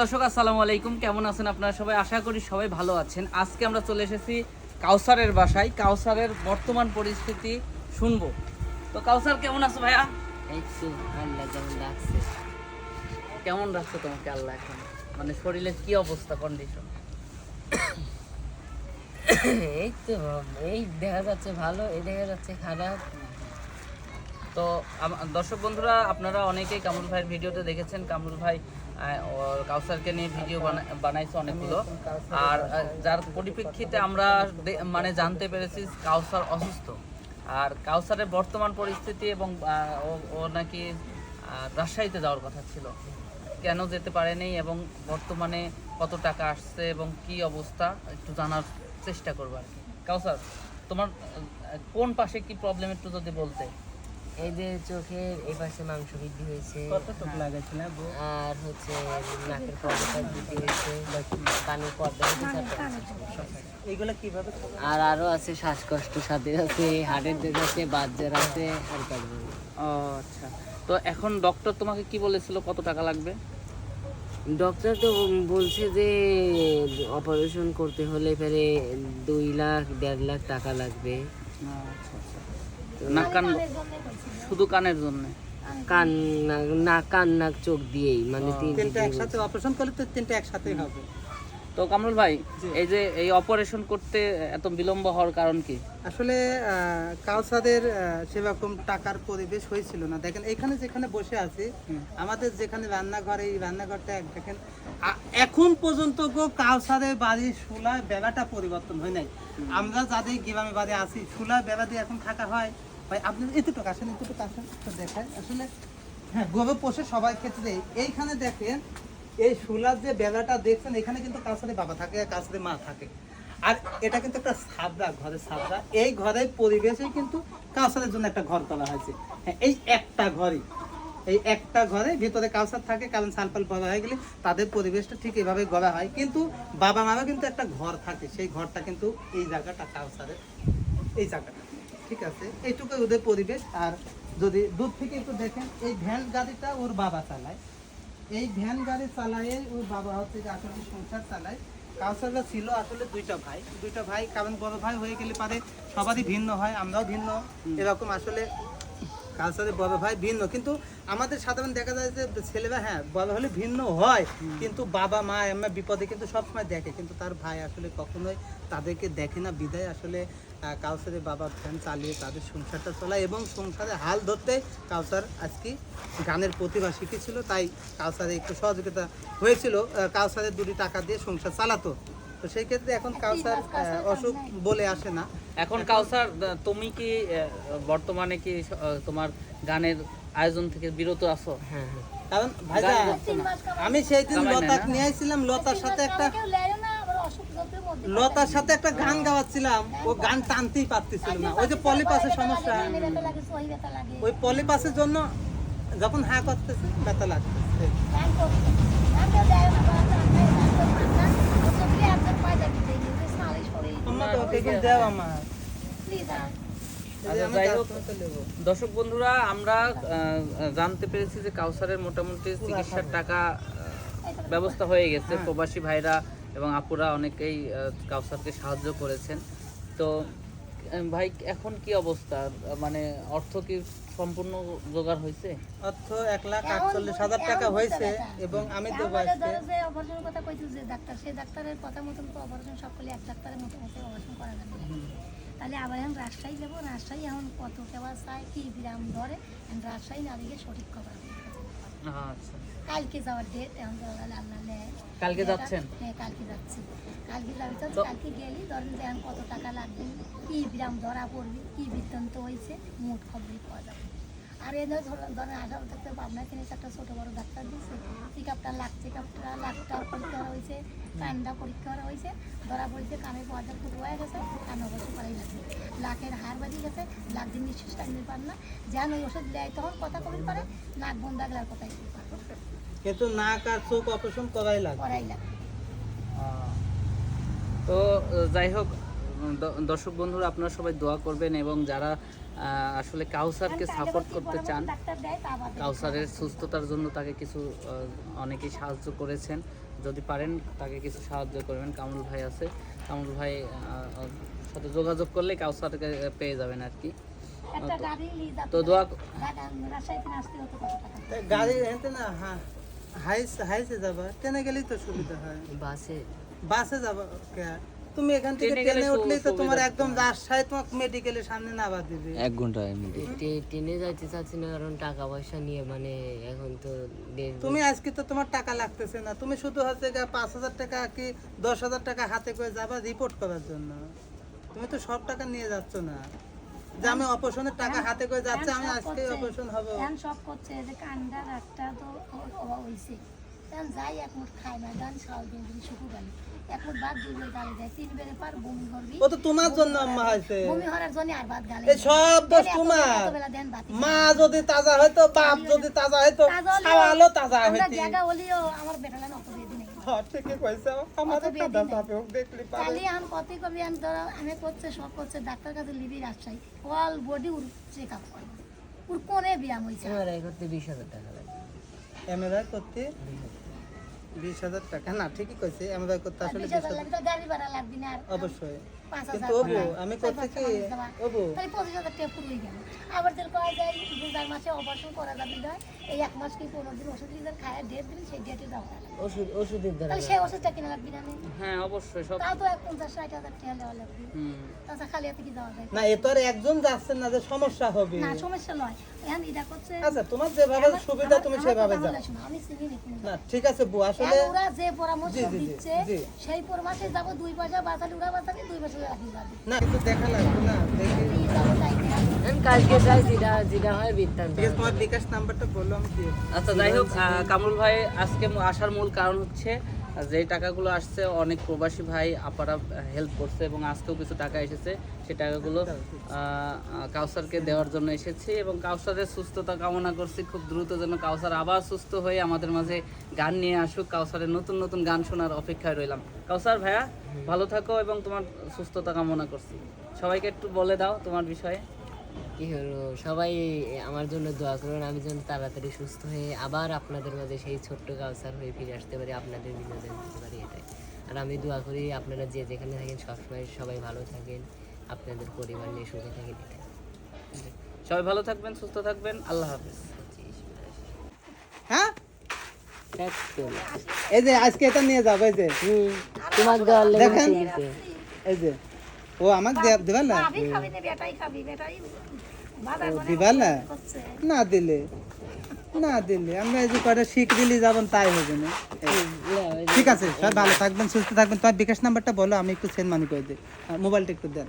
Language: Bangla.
দর্শক আসসালামু আলাইকুম। কেমন আছেন আপনারা সবাই? আশা করি সবাই ভালো আছেন। আজকে আমরা চলে এসেছি কাউসারের বাসায়। কাউসারের বর্তমান পরিস্থিতি শুনব। তো কাউসার কেমন আছো ভাইয়া? লাগছে কেমন রাখছে তোমাকে আল্লাহ এখন? মানে শরীরের কি অবস্থা কন্ডিশন এই তো এই দেখা যাচ্ছে ভালো এই দেখা যাচ্ছে খারাপ। তো দর্শক বন্ধুরা আপনারা অনেকেই কামরুল ভাইয়ের ভিডিওতে দেখেছেন। কামরুল ভাই কাউসারকে নিয়ে ভিডিও বানা- বানাইছে অনেকগুলো। আর যার পরিপ্রেক্ষিতে আমরা মানে জানতে পেরেছি কাউসার অসুস্থ। আর কাউসারের বর্তমান পরিস্থিতি এবং ও নাকি রাজশাহীতে যাওয়ার কথা ছিল। কেন যেতে পারেনি এবং বর্তমানে কত টাকা আসছে এবং কি অবস্থা, একটু জানার চেষ্টা করব আর কি। কাউসার, তোমার কোন পাশে কি প্রবলেম একটু যদি বলতে? এই যে চোখের এই পাশে মাংস বৃদ্ধি হয়েছে। আর হচ্ছে নাকের পর্দা বৃদ্ধি হয়েছে কানের পর্দা আর আরও আছে শ্বাসকষ্ট সাথে আছে হার্টের দিক আছে বাজ্যার আছে আর আচ্ছা। তো এখন ডক্টর তোমাকে কি বলেছিল কত টাকা লাগবে? ডক্টর তো বলছে যে অপারেশন করতে হলে ফেরে দুই লাখ দেড় লাখ টাকা লাগবে। আচ্ছা আচ্ছা। নাক কান শুধু কানের জন্য। কান নাক- নাক কান নাক চোখ দিয়েই মানে তিন তিনটা একসাথে অপারেশন করলে তো তিনটা একসাথেই হবে। তো কামরুল ভাই এই যে এই অপারেশন করতে এত বিলম্ব হওয়ার কারণ কি? আসলে কাউসাদের সেরকম টাকার পরিবেশ হয়েছিল না। দেখেন এখানে যেখানে বসে আছি আমাদের যেখানে রান্নাঘর এই রান্নাঘরটা এক দেখেন এখন পর্যন্ত গো কাউসাদের বাড়ির সুলা বেলাটা পরিবর্তন হয় নাই। আমরা যাদের গ্রামে বাড়ি আছি সুলা বেলা দিয়ে এখন থাকা হয়। ভাই, আপনি এতটুকু আসেন এতটুকু আসেন তো দেখায় আসলে হ্যাঁ গরু পোষে সবার ক্ষেত্রে এইখানে দেখেন, এই সুলার যে বেলাটা দেখছেন, এখানে কিন্তু কাছারে বাবা থাকে আর কাছারে মা থাকে। আর এটা কিন্তু একটা সাবরা, ঘরের সাবরা। এই ঘরের পরিবেশে কিন্তু কাউসারের জন্য একটা ঘর করা হয়েছে। হ্যাঁ এই একটা ঘরই। এই একটা ঘরে ভিতরে কাউসার থাকে, কারণ সালপাল বড় হয়ে গেলে তাদের পরিবেশটা ঠিক এইভাবে গড়া হয়। কিন্তু বাবা মারও কিন্তু একটা ঘর থাকে। সেই ঘরটা কিন্তু এই জায়গাটা কাউসারের এই জায়গাটা। ঠিক আছে এইটুকু ওদের পরিবেশ। আর যদি দূর থেকে একটু দেখেন, এই ভ্যান গাড়িটা ওর বাবা চালায়। এই ভ্যান গাড়ি চালায় ওর বাবা হচ্ছে যে আসলে সংসার চালায়। কাউসাররা ছিল আসলে দুইটা ভাই। দুইটা ভাই, কারণ বড় ভাই হয়ে গেলে পারে সবারই ভিন্ন হয়, আমরাও ভিন্ন। এরকম আসলে কালচারে বড় ভাই ভিন্ন। কিন্তু আমাদের সাধারণ দেখা যায় যে ছেলেরা হ্যাঁ বড় হলে ভিন্ন হয়। কিন্তু বাবা মা এমন বিপদে কিন্তু সবসময় দেখে। কিন্তু তার ভাই আসলে কখনোই তাদেরকে দেখে না। বিদায় আসলে কাউসারে বাবা ফ্যান চালিয়ে তাদের সংসারটা চলায় এবং সংসারে হাল ধরতে কাউসার আজকে গানের প্রতিভা শিখেছিল। তাই কাউসারে একটু সহযোগিতা হয়েছিল। আহ, কাউসারের দুটি টাকা দিয়ে সংসার চালাতো। তো সেই ক্ষেত্রে এখন কাউসার অসুখ বলে আসে না। এখন কাউসার তুমি কি বর্তমানে কি তোমার গানের আয়োজন থেকে বিরত আছো? হ্যাঁ হ্যাঁ। কারণ ভাইজা আমি সেই দিন নাই নিয়ে আসছিলাম লতার সাথে একটা লতার সাথে একটা গান গাওয়াচ্ছিলাম ও গান টানতেই পারতেছিল না। ওই যে পলিপাসের সমস্যা। ওই পলিপাসের জন্য যখন হ্যাঁ করতেছে ব্যথা লাগতেছে তোমার তো ওকে একটু দাও আমার আচ্ছা, আমি যাই কাজ হোক, করতে নেব। দর্শক বন্ধুরা আমরা জানতে পেরেছি যে কাউসারের মোটামুটি চিকিৎসার টাকা ব্যবস্থা হয়ে গেছে। হ্যাঁ। প্রবাসী ভাইরা এবং আপুরা অনেকেই কাউসারকে সাহায্য করেছেন। তো ভাই এখন কি অবস্থা? মানে অর্থ কি সম্পূর্ণ জোগাড় হয়েছে? অর্থ এক লাখ আটচল্লিশ হাজার টাকা হয়েছে এবং আমি দেবো আমাদের আজকে ধরো যে অপারেশনের কথা কইছি যে ডাক্তার সেই ডাক্তারের কথা মতন তো অপারেশন সব এক ডাক্তারের মতো মতো অপারেশন করা যাবে তাহলে আবার এখন রাজশাহী যাব রাজশাহী এখন কত কেবা চায় কি বিরাম ধরে রাজশাহী না দিকে সঠিক খবর আচ্ছা। কালকে যাওয়ার ডেট এখন কালকে যাচ্ছেন? হ্যাঁ কালকে যাচ্ছি। কালকে যাবি তো- কালকে গেলি ধরেন যে এখন কত টাকা লাগবে? কি বিরাম ধরা পড়বে কি বৃত্তান্ত হয়েছে মোট খবরই পাওয়া যাবে। আর এই ধর- ধরেন আসাম থাকতে পাবনা কিনে একটা ছোট বড় ডাক্তার দিয়েছে চেক আপটা লাখ চেক আপটা লাখটা পরীক্ষা করা হয়েছে কানটা পরীক্ষা করা হয়েছে ধরা পড়েছে কানের পর্দা ফুট হয়ে গেছে কান অবশ্য করাই লাগছে লাখের হার বাজি গেছে লাখ দিন নিঃশ্বাস টাইমে পার না যেন ওই ওষুধ দেয় তখন কথা কবি পারে? নাক বন্ধ আর কথাই কিন্তু নাক আর চোখ অপারেশন করাই লাগবে। করাই আহ, তো যাই হোক দর্শক বন্ধুরা আপনারা সবাই দোয়া করবেন এবং যারা আসলে কাউসারকে সাপোর্ট করতে চান কাউসারের সুস্থতার জন্য তাকে কিছু অনেকেই সাহায্য করেছেন। যদি পারেন তাকে কিছু সাহায্য করবেন। কামরুল ভাই আছে। কামরুল ভাই সাথে যোগাযোগ করলে কাউসারকে পেয়ে যাবেন আর কি। তো দোয়া গাড়ি হেঁটে না হ্যাঁ হাইস হাইসে যাবা। ট্রেনে গেলেই তো সুবিধা হয়। বাসে। বাসে যাবা কে? তুমি এখান থেকে ট্রেনে উঠলেই তো তোমার একদম রাজশাহী তোমাকে মেডিকেলের সামনে নাবা দিবে। এক ঘণ্টা এমনি ট্রেনে যাইতে চাচ্ছি না কারণ টাকা পয়সা নিয়ে মানে এখন তো তুমি আজকে তো তোমার টাকা লাগতেছে না। তুমি শুধু হচ্ছে পাঁচ হাজার টাকা কি দশ হাজার টাকা হাতে করে যাবা রিপোর্ট করার জন্য। তুমি তো সব টাকা নিয়ে যাচ্ছ না। যে আমি অপারেশনের টাকা হাতে করে যাচ্ছে আমি আজকে অপারেশন হব। এখন সব করছে যে কান্ডার একটা তো এখন যাই এক মুঠ খাই না দিন দিন শুকু গেল ও তো তোমার জন্য আম্মা হয়েছে। এই সব দোষ তোমার। মা যদি তাজা বাপ যদি তাজা তাজা হইতি। আমার ঠিকই কইছো। আমাদের দেখলি পারে আম কতই আম ধরো আমি করছে সব করছে ডাক্তার কাছে লিবি রাজশাহী। অল বডি উর চেক আপ উর কোনে ব্যায়াম এমআরআই টাকা লাগে করতে? বিশ হাজার টাকা। না ঠিকই কইছে আমাদের করতে আসলে অবশ্যই। কিন্তু হাজার আমি করতে কি মানুষ তাহলে পঁচিশ হাজার টাকা পুরোই গেল। আবার তেল পাওয়া যায় দুজার মাসে অপারেশন করা যাবে না এই এক মাস কি পনেরো দিন ওষুধ লিজার খায় ডেট দিন সেই ডেটে যাওয়া ওষুধ ওষুধের দ্বারা তাহলে সেই ওষুধটা কিনা লাগবে না হ্যাঁ অবশ্যই সব তাও তো এক পঞ্চাশ ষাট হাজার টাকা দেওয়া লাগবে। তাছাড়া খালি হাতে কি দেওয়া যায়? না এ তো আর একজন যাচ্ছেন না যে সমস্যা হবে। না সমস্যা নয়। এখন এটা করছে আচ্ছা তোমার যেভাবে সুবিধা তুমি সেভাবে যাও। আমি চিনি না ঠিক আছে বউ আসলে ওরা যে পরামর্শ দিচ্ছে সেই পরামর্শে যাব দুই পয়সা বাঁচালি ওরা বাঁচালি দুই পয়সা না কিন্তু দেখা লাগবে না দেখি। এখন কালকে যাই যেটা যেটা হয় বৃত্তান্ত ঠিক আছে তোমার বিকাশ নাম্বারটা বলল আমি দিয়ে আচ্ছা যাই হোক কামরুল ভাই আজকে আসার মূল কারণ হচ্ছে যে টাকাগুলো আসছে, অনেক প্রবাসী ভাই আপারা হেল্প করছে এবং আজকেও কিছু টাকা এসেছে। সেই টাকাগুলো কাউসারকে দেওয়ার জন্য এসেছি এবং কাউসারের সুস্থতা কামনা করছি। খুব দ্রুত যেন কাউসার আবার সুস্থ হয়ে আমাদের মাঝে গান নিয়ে আসুক। কাউসারের নতুন নতুন গান শোনার অপেক্ষায় রইলাম। কাউসার ভাইয়া, ভালো থাকো এবং তোমার সুস্থতা কামনা করছি। সবাইকে একটু বলে দাও তোমার বিষয়ে। কি হলো? সবাই আমার জন্য দোয়া করুন আমি যেন তাড়াতাড়ি সুস্থ হয়ে আবার আপনাদের মাঝে সেই ছোট্ট কাউসার হয়ে ফিরে আসতে পারি আপনাদের বিনোদন দিতে পারি এটাই। আর আমি দোয়া করি আপনারা যে যেখানে থাকেন সবসময় সবাই ভালো থাকেন আপনাদের পরিবার নিয়ে সুখে থাকেন এটাই। সবাই ভালো থাকবেন সুস্থ থাকবেন আল্লাহ হাফিজ। হ্যাঁ? এই যে আজকে এটা নিয়ে যাব এই যে। তোমার দেখেন। এই যে ও আমাকে দেবা না? খাবি না? দিলে না দিলে। আমরা এই যে কটা শিখ দিলে যাবেন তাই হবে না। ঠিক আছে সব ভালো থাকবেন সুস্থ থাকবেন। তোমার বিকাশ নাম্বারটা বলো আমি একটু সেন্ড মানি করে দিই। মোবাইলটা একটু দেন।